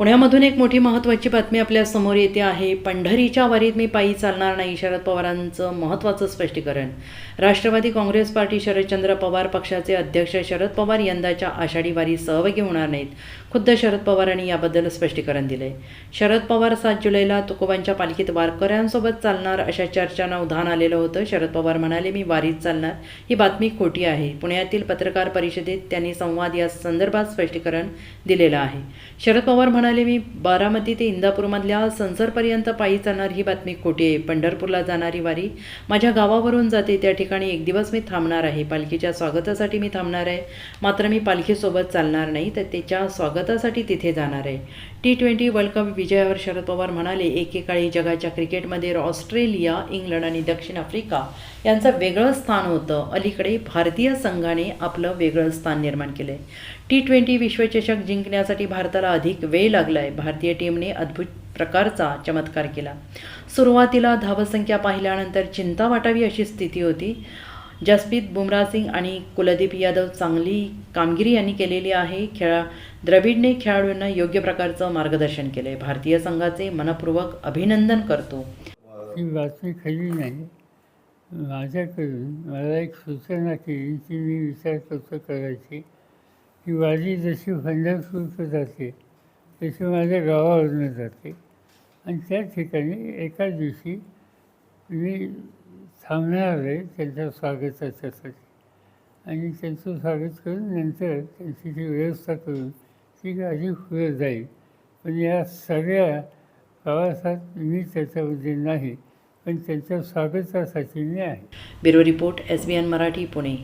पुण्यामधून एक मोठी महत्त्वाची बातमी आपल्यासमोर येते आहे. पंढरीच्या वारीत मी पायी चालणार नाही शरद पवारांचं महत्त्वाचं स्पष्टीकरण. राष्ट्रवादी काँग्रेस पार्टी शरदचंद्र पवार पक्षाचे अध्यक्ष शरद पवार यंदाच्या आषाढी वारी सहभागी होणार नाहीत. खुद्द शरद पवारांनी याबद्दल स्पष्टीकरण दिले. शरद पवार सात जुलैला तुकोबांच्या पालखीत वारकऱ्यांसोबत चालणार अशा चर्चांना उधाण आलेलं होतं. शरद पवार म्हणाले मी वारीत चालणार. ही बातमी खोटी आहे. पुण्यातील पत्रकार परिषदेत त्यांनी संवाद या संदर्भात स्पष्टीकरण दिलेलं आहे. शरद पवार म्हणाले मी बारामती ते इंदापूरमधल्या संसरपर्यंत पायी जाणार ही बातमी खोटी आहे. पंढरपूरला जाणारी वारी माझ्या गावावरून जाते. त्या ठिकाणी एक दिवस मी थांबणार आहे. पालखीच्या स्वागतासाठी मी थांबणार आहे. मात्र मी पालखीसोबत चालणार नाही तर त्याच्या स्वागतासाठी तिथे जाणार आहे. टी ट्वेंटी वर्ल्ड कप विजयावर शरद पवार म्हणाले एकेकाळी जगाच्या क्रिकेटमध्ये ऑस्ट्रेलिया इंग्लंड आणि दक्षिण आफ्रिका यांचं वेगळं स्थान होतं. अलीकडे भारतीय संघाने आपलं वेगळं स्थान निर्माण केलं आहे टी ट्वेंटी विश्वचषक जिंकण्यासाठी भारताला अधिक वेळ लागलं आहे भारतीय टीमने अद्भुत प्रकारचा चमत्कार केला. सुरुवातीला धावसंख्या पाहिल्यानंतर चिंता वाटावी अशी स्थिती होती. जसप्रीत बुमराह सिंग आणि कुलदीप यादव चांगली कामगिरी यांनी केलेली आहे. खेळा द्रविडने खेळाडूंना योग्य प्रकारचं मार्गदर्शन केले भारतीय संघाचे मनपूर्वक अभिनंदन करतो. ही बातमी खरी नाही. माझ्याकडून मला एक सूचना केली की मी विचार करतो करायची. की वारी जशी पंढरपूरचं जाते तशी माझ्या गावावरून जाते. आणि त्या ठिकाणी एका दिवशी मी थांबणार आहे त्यांच्या स्वागताच्यासाठी आणि त्यांचं स्वागत करून नंतर त्यांची जी व्यवस्था करून ती गाडी पुढे जाईल. पण या सगळ्या प्रवासात मी त्याच्यामध्ये नाही पण त्यांच्या स्वागतासाठी मी आहे. Bureau report S B N Marathi Pune.